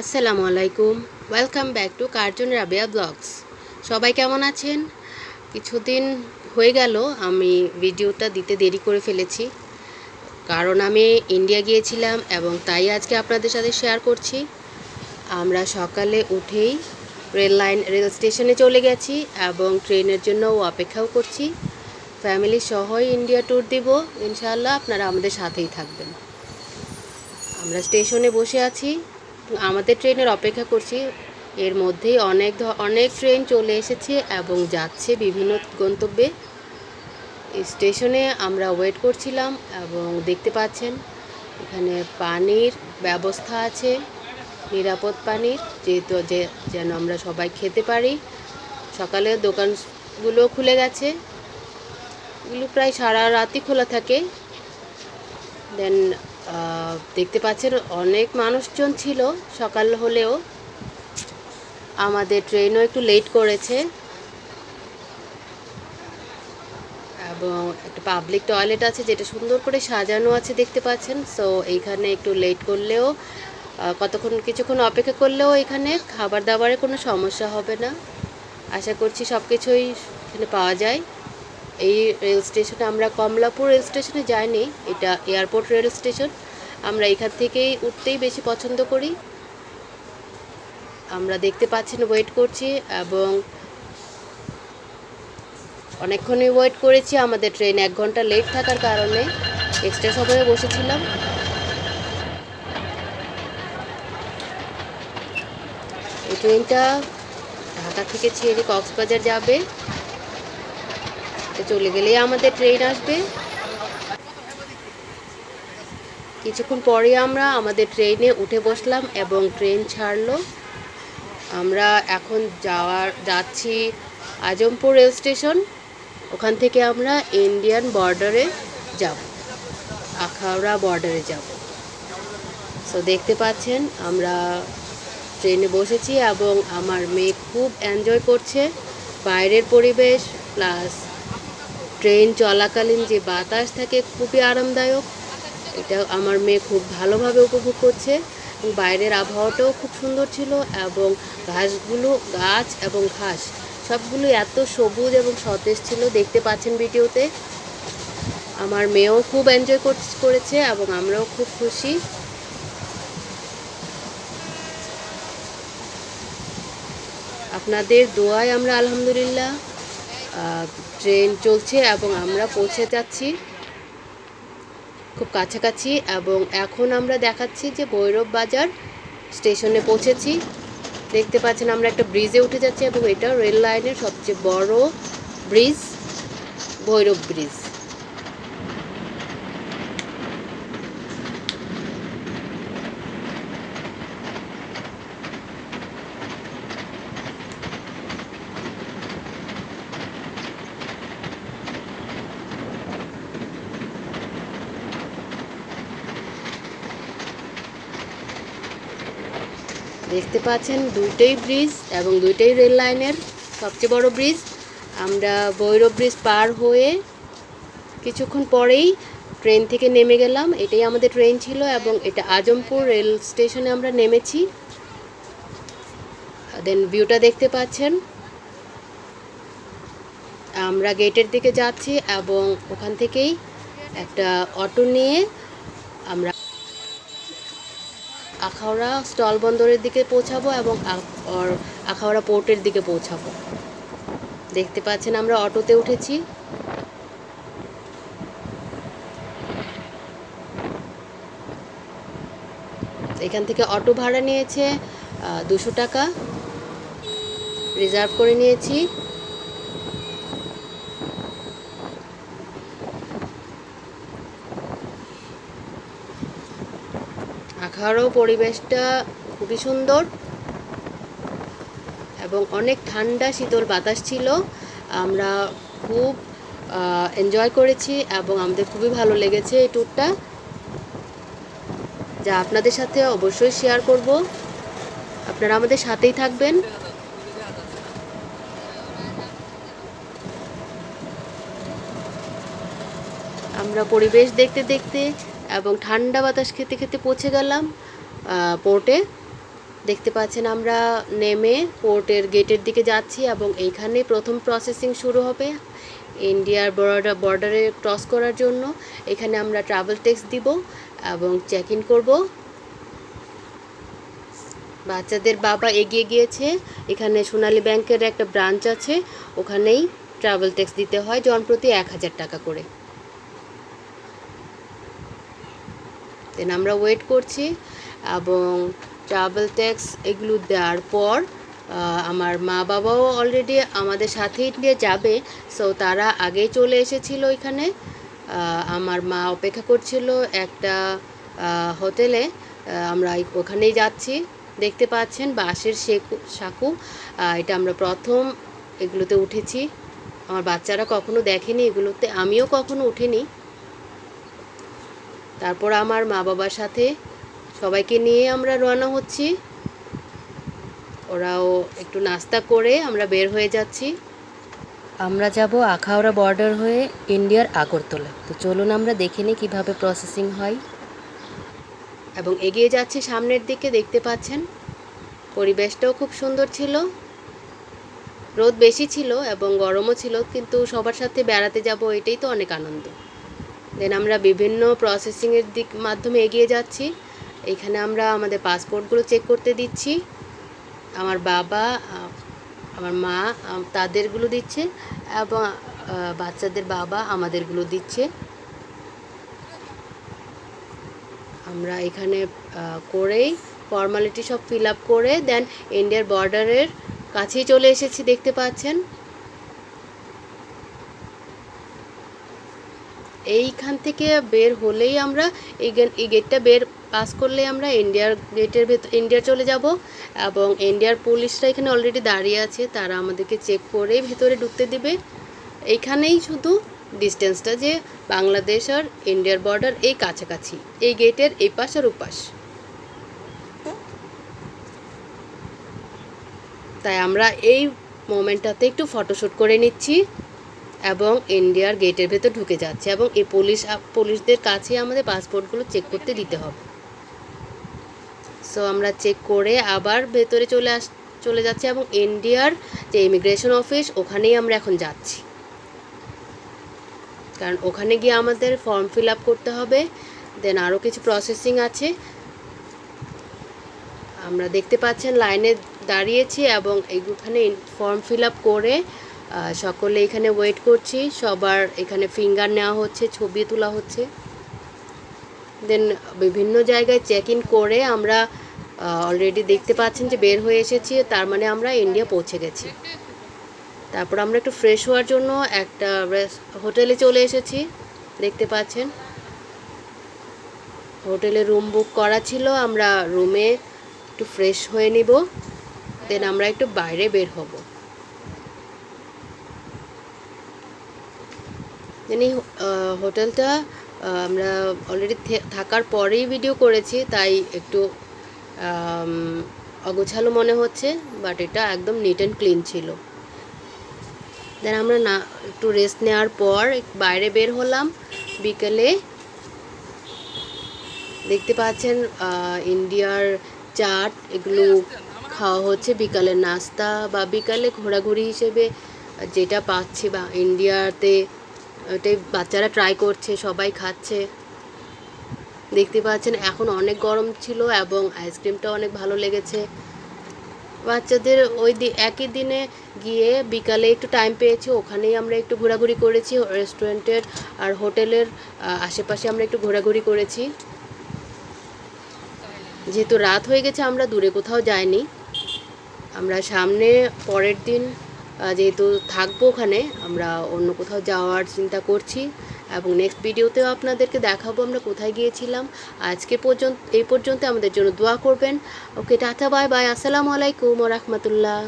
আসসালামু আলাইকুম। Welcome back to cartoon Rabia vlogs সবাই কেমন আছেন? কিছুদিন হয়ে গেল, আমি ভিডিওটা দিতে দেরি করে ফেলেছি। কারণ আমি ইন্ডিয়া গিয়েছিলাম এবং তাই আজকে আপনাদের সাথে শেয়ার করছি। আমরা সকালে উঠেই রেল লাইন, রেল স্টেশনে চলে গেছি এবং ট্রেনের জন্য অপেক্ষাও করছি। ফ্যামিলি সহই ইন্ডিয়া ট্যুর দিব, ইনশাআল্লাহ আপনারা আমাদের সাথেই থাকবেন। আমরা স্টেশনে বসে আছি। আমাদের ট্রেনের অপেক্ষা করছি। এর মধ্যেই অনেক অনেক ট্রেন চলে এসেছে এবং যাচ্ছে বিভিন্ন গন্তব্যে। স্টেশনে আমরা ওয়েট করছিলাম এবং দেখতে পাচ্ছেন, এখানে পানির ব্যবস্থা আছে, নিরাপদ পানির, যেহেতু যে, যেন আমরা সবাই খেতে পারি। সকালে দোকানগুলো খুলে গেছে। এগুলো প্রায় সারা রাতই খোলা থাকে। দেন দেখতে পাচ্ছেন অনেক মানুষজন ছিল। সকাল হলেও আমাদের ট্রেনও একটু লেট করেছে। এবং একটা পাবলিক টয়লেট আছে যেটা সুন্দর করে সাজানো আছে দেখতে পাচ্ছেন। সো এইখানে একটু লেট করলেও কতক্ষণ, কিছুক্ষণ অপেক্ষা করলেও এখানে খাবার দাবারের কোনো সমস্যা হবে না। আশা করছি সব কিছুই এখানে পাওয়া যায়। এই রেল স্টেশনে আমরা কমলাপুর রেল স্টেশনে যাইনি, এটা এয়ারপোর্ট রেল স্টেশন। আমরা এখান থেকেই উঠতেই বেশি পছন্দ করি। আমরা দেখতে পাচ্ছেন ওয়েট করছি এবং অনেকক্ষণই ওয়েট করেছি, আমাদের ট্রেন এক ঘণ্টা লেট থাকার কারণে এক্সট্রা সময়ে বসেছিলাম। এই ট্রেনটা ঢাকা থেকে ছেড়ে কক্সবাজার যাবে। তো চলে গেলেই আমাদের ট্রেন আসবে। কিছুক্ষণ পরে আমরা আমাদের ট্রেনে উঠে বসলাম এবং ট্রেন ছাড়লো। আমরা এখন যাওয়ার, যাচ্ছি আজমপুর রেল স্টেশন। ওখান থেকে আমরা ইন্ডিয়ান বর্ডারে যাব, আখাউড়া বর্ডারে যাব। সো দেখতে পাচ্ছেন, আমরা ট্রেনে বসেছি এবং আমার মেয়ে খুব এনজয় করছে। বাইরের পরিবেশ প্লাস ট্রেন চলাকালীন যে বাতাস থাকে খুবই আরামদায়ক, এটা আমার মেয়ে খুব ভালোভাবে উপভোগ করছে। বাইরের আবহাওয়াটাও খুব সুন্দর ছিল এবং ঘাসগুলো, গাছ এবং ঘাস সবগুলো এত সবুজ এবং সতেজ ছিল দেখতে পাচ্ছেন ভিডিওতে। আমার মেয়েও খুব এনজয় করেছে এবং আমরাও খুব খুশি। আপনাদের দোয়ায় আমরা আলহামদুলিল্লাহ। ট্রেন চলছে এবং আমরা পৌঁছে যাচ্ছি খুব কাছাকাছি এবং এখন আমরা দেখাচ্ছি যে ভৈরব বাজার স্টেশনে পৌঁছেছি। দেখতে পাচ্ছেন আমরা একটা ব্রিজে উঠে যাচ্ছি এবং এটা রেল লাইনের সবচেয়ে বড় ব্রিজ, ভৈরব ব্রিজ। দেখতে পাচ্ছেন দুইটাই ব্রিজ এবং দুইটাই রেল লাইনের সবচেয়ে বড় ব্রিজ। আমরা ভৈরব ব্রিজ পার হয়ে কিছুক্ষণ পরেই ট্রেন থেকে নেমে গেলাম। এটাই আমাদের ট্রেন ছিল এবং এটা আজমপুর রেল স্টেশনে আমরা নেমেছি। দেন ভিউটা দেখতে পাচ্ছেন। আমরা গেটের দিকে যাচ্ছি এবং ওখান থেকেই একটা অটো নিয়ে আমরা আখাউড়া স্টল বন্দরের দিকে পৌঁছাবো এবং আখাউড়া পোর্টের দিকে পৌঁছাবো। দেখতে পাচ্ছেন আমরা অটোতে উঠেছি। এখান থেকে অটো ভাড়া নিয়েছে দুশো টাকা। রিজার্ভ করে নিয়েছি। আখাউড়াও পরিবেশটা খুবই সুন্দর এবং অনেক ঠান্ডা শীতল বাতাস ছিল। আমরা খুব এনজয় করেছি এবং আমাদের খুবই ভালো লেগেছে এই ট্যুরটা যা আপনাদের সাথে অবশ্যই শেয়ার করব। আপনারা আমাদের সাথেই থাকবেন। আমরা পরিবেশ দেখতে দেখতে এবং ঠান্ডা বাতাস খেতে খেতে পৌঁছে গেলাম পোর্টে দেখতে পাচ্ছেন আমরা নেমে পোর্টের গেটের দিকে যাচ্ছি এবং এইখানে প্রথম প্রসেসিং শুরু হবে ইন্ডিয়ার বর্ডার বর্ডারে ক্রস করার জন্য। এখানে আমরা ট্রাভেল ট্যাক্স দিব এবং চেক ইন করব। বাচ্চাদের বাবা এগিয়ে গিয়েছে। এখানে সোনালী ব্যাংকের একটা ব্রাঞ্চ আছে, ওখানেই ট্রাভেল ট্যাক্স দিতে হয় জনপ্রতি এক হাজার টাকা করে। দেন আমরা ওয়েট করছি এবং ট্রাভেল ট্যাক্স এগুলো দেওয়ার পর আমার মা বাবাও অলরেডি আমাদের সাথে নিয়ে যাবে। সো তারা আগেই চলে এসেছিল এখানে আমার মা অপেক্ষা করছিল একটা হোটেলে আমরা ওখানেই যাচ্ছি। দেখতে পাচ্ছেন বাঁশের শেকু, সাঁকু। এটা আমরা প্রথম এগুলোতে উঠেছি। আমার বাচ্চারা কখনো দেখেনি এগুলোতে। আমিও কখনো উঠিনি। তারপর আমার মা বাবার সাথে সবাইকে নিয়ে আমরা রওনা হচ্ছি। ওরাও একটু নাস্তা করে আমরা বের হয়ে যাচ্ছি। আমরা যাব আখাউড়া বর্ডার হয়ে ইন্ডিয়ার আগরতলা। তো চলুন আমরা দেখে নিই কীভাবে প্রসেসিং হয়। এবং এগিয়ে যাচ্ছি সামনের দিকে দেখতে পাচ্ছেন? পরিবেশটাও খুব সুন্দর ছিল। রোদ বেশি ছিল এবং গরমও ছিল কিন্তু সবার সাথে বেড়াতে যাব এটাই তো অনেক আনন্দ। দেন আমরা বিভিন্ন প্রসেসিংয়ের দিক মাধ্যমে এগিয়ে যাচ্ছি। এখানে আমরা আমাদের পাসপোর্টগুলো চেক করতে দিচ্ছি। আমার বাবা আমার মা তাদেরগুলো দিচ্ছে এবং বাচ্চাদের বাবা আমাদেরগুলো দিচ্ছে। আমরা এখানে করেই ফর্মালিটি সব ফিল আপ করে দেন ইন্ডিয়ার বর্ডারের কাছেই চলে এসেছি, দেখতে পাচ্ছেন। এইখান থেকে বের হলেই আমরা এই এই গেটটা বের পাস করলে আমরা ইন্ডিয়ার গেটের ভেতর ইন্ডিয়া চলে যাব এবং ইন্ডিয়ার পুলিশরা এখানে অলরেডি দাঁড়িয়ে আছে। তারা আমাদেরকে চেক করে ভেতরে ঢুকতে দিবে। এইখানেই শুধু ডিস্টেন্সটা যে বাংলাদেশ আর ইন্ডিয়ার বর্ডার এই কাছাকাছি। এই গেটের এই পাশ আর ওপাশ। তাই আমরা এই মোমেন্টটাতে একটু ফটোশ্যুট করে নিচ্ছি। এবং ইন্ডিয়ার গেটের ভেতর ঢুকে যাচ্ছে এবং এই পুলিশ পুলিশদের কাছে আমাদের পাসপোর্টগুলো চেক করতে দিতে হবে। সো আমরা চেক করে আবার ভেতরে চলে আস, চলে যাচ্ছি এবং ইন্ডিয়ার যে ইমিগ্রেশন অফিস ওখানেই আমরা এখন যাচ্ছি। কারণ ওখানে গিয়ে আমাদের ফর্ম ফিল আপ করতে হবে দেন আরও কিছু প্রসেসিং আছে। আমরা দেখতে পাচ্ছেন লাইনে দাঁড়িয়েছি এবং এইখানে ফর্ম ফিল আপ করে সকলে এখানে ওয়েট করছি। সবার এখানে ফিঙ্গার নেওয়া হচ্ছে, ছবি তোলা হচ্ছে। দেন বিভিন্ন জায়গায় চেক ইন করে আমরা অলরেডি দেখতে পাচ্ছেন যে বের হয়ে এসেছি। তার মানে আমরা ইন্ডিয়া পৌঁছে গেছি। তারপর আমরা একটু ফ্রেশ হওয়ার জন্য একটা হোটেলে চলে এসেছি। দেখতে পাচ্ছেন। হোটেলে রুম বুক করা ছিল। আমরা রুমে একটু ফ্রেশ হয়ে নিব। দেন আমরা একটু বাইরে বের হব। এই হোটেলটা আমরা অলরেডি থাকার পরেই ভিডিও করেছি, তাই একটু অগোছালো মনে হচ্ছে বাট এটা একদম নিট অ্যান্ড ক্লিন ছিল। দেন আমরা না, একটু রেস্ট নেওয়ার পর বাইরে বের হলাম, বিকেলে। দেখতে পাচ্ছেন ইন্ডিয়ার চাট, এগুলো খাওয়া হচ্ছে বিকালের নাস্তা বা বিকালে ঘোরাঘুরি হিসেবে, যেটা পাচ্ছি বা ইন্ডিয়াতে ওটাই বাচ্চারা ট্রাই করছে, সবাই খাচ্ছে। দেখতে পাচ্ছেন, এখন অনেক গরম ছিল এবং আইসক্রিমটা অনেক ভালো লেগেছে। বাচ্চাদের ওই একই দিনে গিয়ে বিকালে একটু টাইম পেয়েছি, ওখানেই আমরা একটু ঘোরাঘুরি করেছি রেস্টুরেন্টের আর হোটেলের আশেপাশে আমরা একটু ঘোরাঘুরি করেছি। যেহেতু রাত হয়ে গেছে, আমরা দূরে কোথাও যাইনি। আমরা সামনে পরের দিন যেহেতু থাকব ওখানে, আমরা অন্য কোথাও যাওয়ার চিন্তা করছি। এবং নেক্সট ভিডিওতেও আপনাদেরকে দেখাবো আমরা কোথায় গিয়েছিলাম। আজকে পর্যন্ত, এই পর্যন্ত আমাদের জন্য দোয়া করবেন। ওকে টাটা বাই বাই আসসালামু আলাইকুম রহমতুল্লাহ।